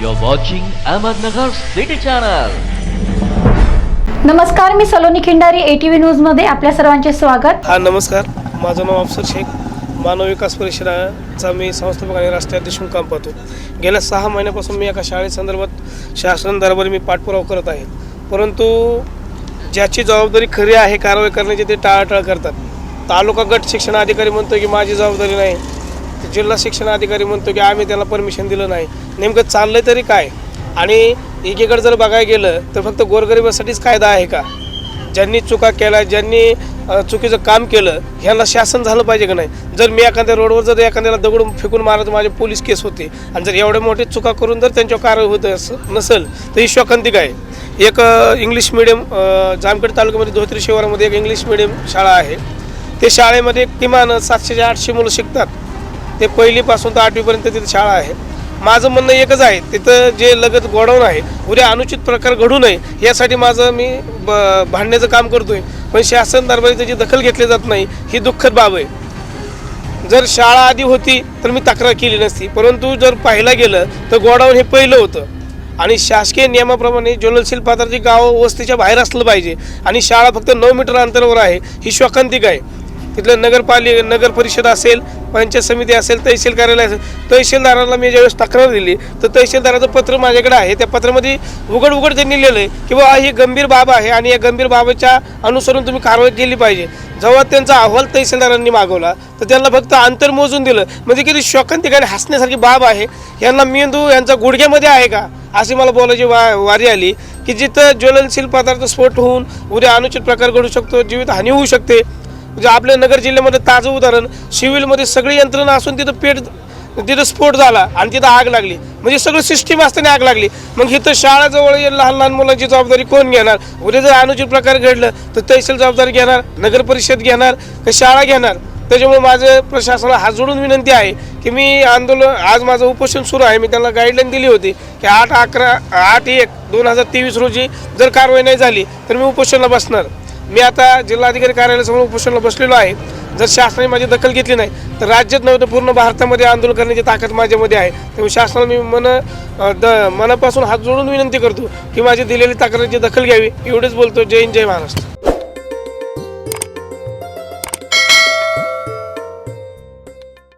You're watching Ahmednagar City Channel. नमस्कार मी Saloni Khindari ATV न्यूजमध्ये आपल्या सर्वांचे स्वागत. हा नमस्कार. माझं नाव अफसर शेख. मानव विकास परिषदाचा मी संस्थापक आणि राष्ट्रीय अध्यक्ष म्हणून काम पाहतो. गेल्या सहा महिन्यापासून मी एका शाळेसंदर्भात शासन दरबारी मी पाठपुरावा करत आहे. परंतु ज्याची जबाबदारी खरी आहे कारवाई करण्याची ते टाळाटाळ करतात. तालुका गट शिक्षण अधिकारी म्हणतो की माझी जबाबदारी नाही. जिल्हा शिक्षण अधिकारी म्हणतो की आम्ही त्याला परमिशन दिलं नाही. नेमकं चाललंय तरी काय? आणि एकीकडे जर बघायला गेलं तर फक्त गोरगरिबासाठीच कायदा आहे का? ज्यांनी चुका केल्या ज्यांनी चुकीचं काम केलं ह्यांना शासन झालं पाहिजे का नाही? जर मी एखाद्या रोडवर जर एखाद्याला दगडून फेकून मारत माझे पोलीस केस होते आणि जर एवढे मोठे चुका करून जर त्यांच्यावर कारवाई होत असं नसेल तर ही शोकांतिक आहे. एक इंग्लिश मिडियम जामखेड तालुक्यामध्ये धोत्री शिवारामध्ये एक इंग्लिश मिडियम शाळा आहे. ते शाळेमध्ये किमान सातशे ते आठशे मुलं शिकतात. ते पहिलीपासून तर आठवीपर्यंत तिथं शाळा आहे. माझं म्हणणं एकच आहे तिथं जे लगत गोडाऊन आहे उद्या अनुचित प्रकार घडू नये यासाठी माझं मी ब भांडण्याचं काम करतोय. पण शासन दरबारी त्याची दखल घेतली जात नाही ही दुःखद बाब आहे. जर शाळा आधी होती तर मी तक्रार केली नसती परंतु जर पाहायला गेलं तर गोडाऊन हे पहिलं होतं. आणि शासकीय नियमाप्रमाणे ज्वलनशील पात्राची गाव वस्तीच्या बाहेर असलं पाहिजे. आणि शाळा फक्त नऊ मीटर अंतरावर आहे ही शोकांतिक आहे. तिथलं नगरपालिका नगर परिषद असेल पंचायत समिती असेल तहसील कार्यालय असेल तहसीलदाराला मी ज्यावेळेस तक्रार दिली तर तहसीलदाराचं पत्र माझ्याकडे आहे. त्या पत्रामध्ये उघड उघड त्यांनी लिहिलं आहे की बाबा ही गंभीर बाब आहे आणि या गंभीर बाबाच्या अनुसरून तुम्ही कारवाई केली पाहिजे. जेव्हा त्यांचा अहवाल तहसीलदारांनी मागवला तर त्यांना फक्त अंतर मोजून दिलं. म्हणजे किती शोकांतिक ठिकाणी हसण्यासारखी बाब आहे. यांना मेंदू यांचा गुडघ्यामध्ये आहे का? अशी मला बोलायची वा वारी आली की जिथं ज्वलनशील पदार्थ स्फोट होऊन उद्या अनुचित प्रकार घडू शकतो जीवित हानी होऊ शकते. म्हणजे आपल्या नगर जिल्ह्यामध्ये ताजं उदाहरण सिव्हिलमध्ये सगळी यंत्रणा असून तिथं पेट तिथं स्फोट झाला आणि तिथं आग लागली. म्हणजे सगळं सिस्टीम असताना आग लागली. मग इथं शाळाजवळ लहान लहान मुलांची जबाबदारी कोण घेणार? उद्या जर अनुचित प्रकार घडलं तर तहसील जबाबदारी घेणार नगर परिषद घेणार का शाळा घेणार? त्याच्यामुळे माझं प्रशासनाला हात जोडून विनंती आहे की मी आंदोलन आज माझं उपोषण सुरू आहे. मी त्यांना गाईडलाईन दिली होती की आठ अकरा आठ एक दोन हजार तेवीस रोजी जर कारवाई नाही झाली तर मी उपोषणला बसणार. मी आता जिल्हाधिकारी कार्यालयासमोर उपोषणाला बसलेलो आहे. जर शासनाने माझी दखल घेतली नाही तर राज्यात नव्हे तर पूर्ण भारतामध्ये आंदोलन करण्याची ताकद माझ्यामध्ये आहे. त्यामुळे शासनाला मी मन द मनापासून हात जोडून विनंती करतो की माझी दिलेली तक्रारीची दखल घ्यावी. एवढेच बोलतो. जय हिंद जय महाराष्ट्र.